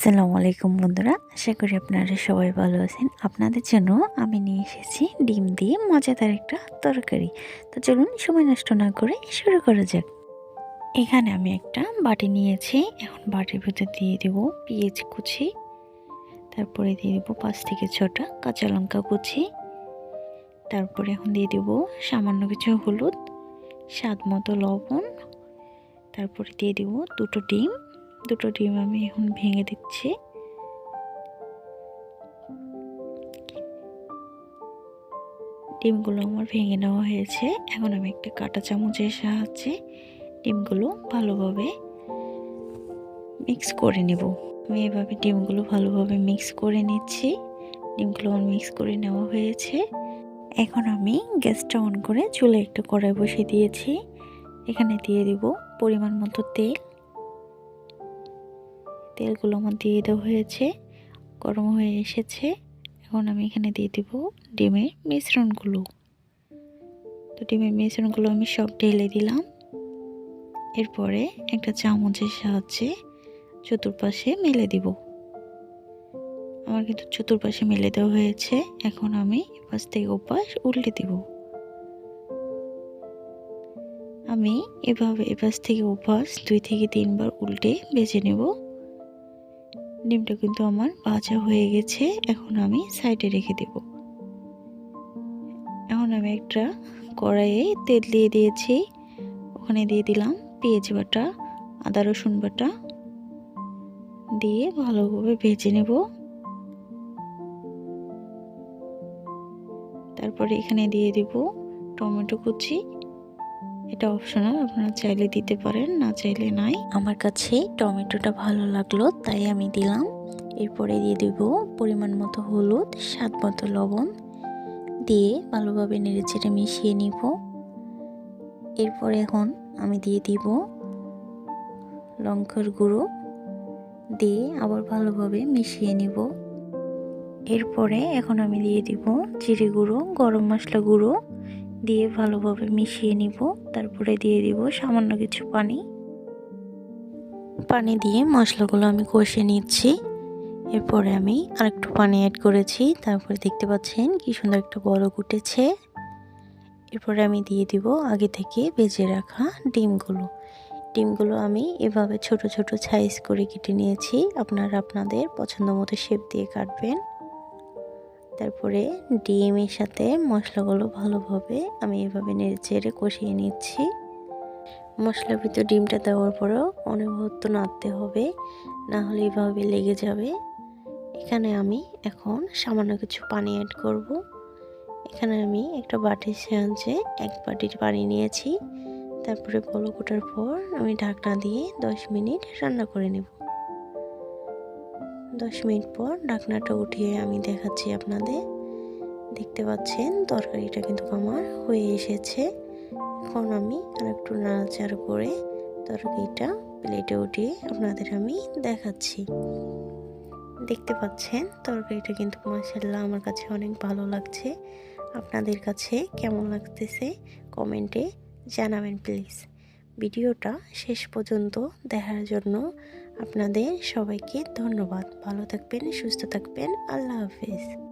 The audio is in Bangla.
আসসালামু আলাইকুম বন্ধুরা, আশা করি আপনারা সবাই ভালো আছেন। আপনাদের জন্য আমি নিয়ে এসেছি ডিম দিয়ে মজাদার একটা তরকারি। তো চলুন সময় নষ্ট না করে শুরু করা যাক। এখানে আমি একটা বাটি নিয়েছি, এখন বাটির ভিতর দিয়ে দেব পেঁয়াজ কুচি, তারপরে দিয়ে দেবো পাঁচ থেকে ছটা কাঁচা লঙ্কা কুচি, তারপরে এখন দিয়ে দেব সামান্য কিছু হলুদ, স্বাদ মতো লবণ, তারপরে দিয়ে দেব দুটো ডিম দুটো ডিম আমি এখন ভেঙে দিচ্ছি। ডিমগুলো আমার ভেঙে নেওয়া হয়েছে। এখন আমি একটা কাঁটা চামচের সাহায্যে ডিমগুলো ভালোভাবে মিক্স করে নেব। আমি এভাবে ডিমগুলো ভালোভাবে মিক্স করে নিচ্ছি। ডিমগুলো আমার মিক্স করে নেওয়া হয়েছে। এখন আমি গ্যাসটা অন করে চুলে একটু কড়াই বসিয়ে দিয়েছি। এখানে দিয়ে দিব পরিমাণ মতো তেল। তেলগুলো আমার দিয়ে দেওয়া হয়েছে। গরম হয়ে এসেছে। এখন আমি এখানে দিয়ে দিব ডিমের মিশ্রণগুলো। তো ডিমের মিশ্রণগুলো আমি সব ঢেলে দিলাম। এরপরে একটা চামচের সাহায্যে চতুর্পাশে মেলে দিব। আমার কিন্তু চতুর্পাশে মেলে দেওয়া হয়েছে। এখন আমি এপাশ থেকে ওপাশ উল্টে দিব। আমি এভাবে এপাশ থেকে ওপাশ দুই থেকে তিনবার উল্টে বেজে নেব। ডিমটা কিন্তু আমার ভাজা হয়ে গেছে, এখন আমি সাইডে রেখে দেব। এখন আমি একটা কড়াইয়ে তেল দিয়ে দিয়েছি। ওখানে দিয়ে দিলাম পেঁয়াজ বাটা, আদা রসুন বাটা দিয়ে ভালোভাবে ভেজে নেব। তারপরে এখানে দিয়ে দিব টমেটো কুচি এটা অপশনাল আপনারা চাইলে দিতে পারেন, না চাইলে নাই। আমার কাছে টমেটোটা ভালো লাগল, তাই আমি দিলাম। এরপরে দিয়ে দিব পরিমাণ মতো হলুদ, স্বাদ মতো লবণ। দিয়ে ভালোভাবে নেড়েচেড়ে মিশিয়ে নিব। এরপরে এখন আমি দিয়ে দিব লঙ্কার গুঁড়ো। দিয়ে আবার ভালোভাবে মিশিয়ে নিব। এরপরে এখন আমি দিয়ে দিব জিরে গুঁড়ো, গরম মশলা গুঁড়ো। দিয়ে ভালোভাবে মিশিয়ে নিব। তারপরে দিয়ে দিব সামান্য কিছু পানি। পানি দিয়ে মশলাগুলো আমি কষে নিচ্ছি। এরপরে আমি আরেকটু পানি অ্যাড করেছি। তারপরে দেখতে পাচ্ছেন কি সুন্দর একটা বড় উঠেছে এরপরে আমি দিয়ে দিব আগে থেকে বেজে রাখা ডিমগুলো। ডিমগুলো আমি এভাবে ছোট ছোট সাইজ করে কেটে নিয়েছি। আপনারা আপনাদের পছন্দ মতো শেপ দিয়ে কাটবেন। তারপরে ডিমের সাথে মশলাগুলো ভালোভাবে আমি এভাবে নেড়ে কষিয়ে নিচ্ছি। মশলার ভিতর ডিমটা দেওয়ার পরেও অনবরত নাড়তে হবে, না হলে এভাবে লেগে যাবে। এখানে আমি এখন সামান্য কিছু পানি অ্যাড করব। এখানে আমি একটা বাটির সাহায্যে এক বাটির পানি নিয়েছি। তারপরে বলক ওঠার পর আমি ঢাকনা দিয়ে দশ মিনিট রান্না করে নেব। দশ মিনিট পর ডাকনাটা উঠিয়ে আমি দেখাচ্ছি আপনাদের। দেখতে পাচ্ছেন, তরকারিটা কিন্তু আমার হয়ে এসেছে। এখন আমি আর একটু নাড়াচাড়া করে তরকারিটা প্লেটে উঠিয়ে আপনাদের আমি দেখাচ্ছি। দেখতে পাচ্ছেন, তরকারিটা কিন্তু মাসাল্লাহ আমার কাছে অনেক ভালো লাগছে। আপনাদের কাছে কেমন লাগতেছে কমেন্টে জানাবেন প্লিজ। ভিডিওটা শেষ পর্যন্ত দেখার জন্য আপনাদের সবাইকে ধন্যবাদ। ভালো থাকবেন সুস্থ থাকবেন। আল্লাহ হাফিজ।